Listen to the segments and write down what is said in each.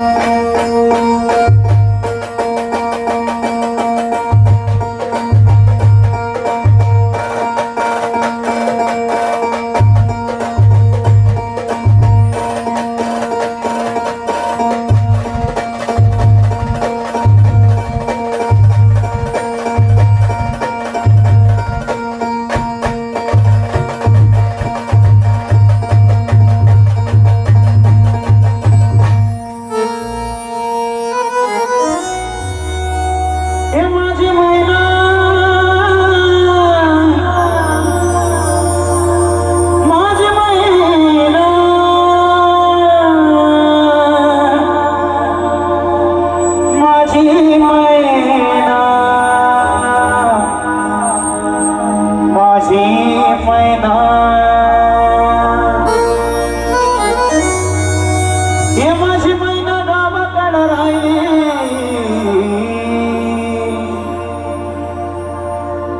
हे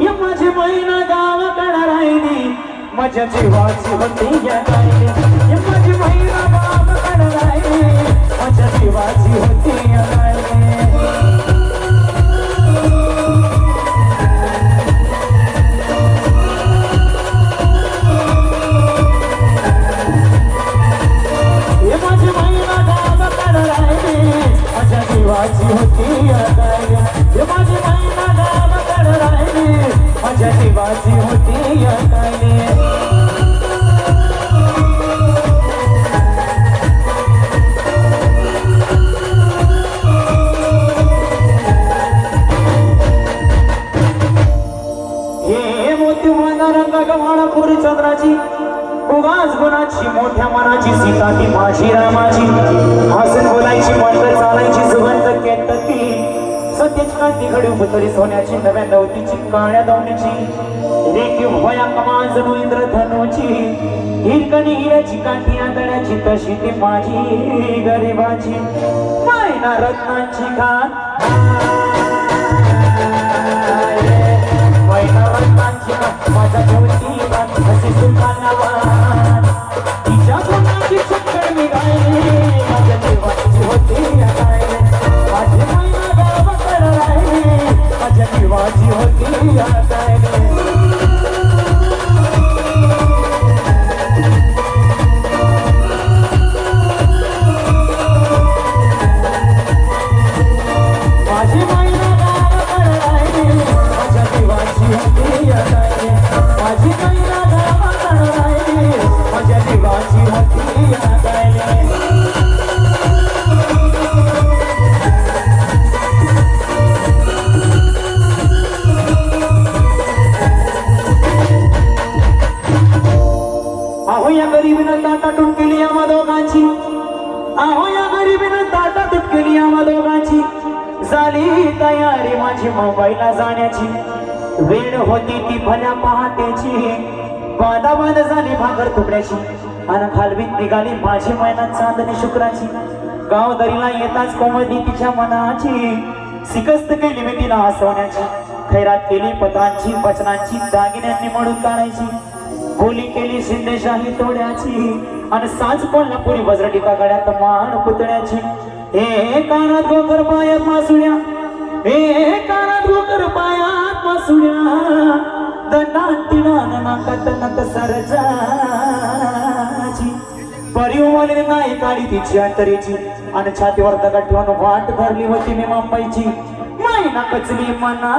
या माझी बहिणा गावाकडे राहिली माझ्या जीवाची होती या राहिली ये माझी बहिणा गावाकडे राहिली माझ्या जीवा माझ्या जीवाची होती या राहिली हे मोती वळणा रंगा गव्हाळा खोरी चंद्राची उगाच गुणाची मोठ्या मनाची सीता ती माझी रामाची. हसून बोलायची मंडळ चालायची सुगंध केतकी सत्याची कांती घडी उतरी सोन्याची नव्या नवतीची काळ्या दवण्याची रेखी वया कमाल जणू इंद्र धनुची. हिरकणी हिऱ्याची काठी आंधळ्याची तशी ती माझी गरिबाची. मायना रत्नांची खान अहो या गरिबीनं ताटा केली आम्हा दोघांची. झाली तयारी माझी मुंबईला जाण्याची. वेळ होती ती भल्या पहाटेची बादाबाद झाली भाकर तुकड्याची. आणि खालवीत निघाली माझी मैना चांदणी शुक्राची. गाव दरीला येताच कोमळली तिच्या मनाची. सिकस्त केली मी तिला हसवण्याची. खैरात केली पत्रांची वचनांची दागिन्यांनी म्हणून काढायची. बोली केली शिंदेशाही तोड्याची आणि साज कोल्हापुरी वज्रटिका गड्यात मान पुतळ्याची. हे कानात गोकर पायात मासुड्या हे कानात गोकर पायात मासुड्या दनाटिना सरजाची. परिवाली नाही काढी तिची अंतरीची. आणि छातीवर दगड ठेवून वाट धरली होती मी मुंबईची माई ना कचली मना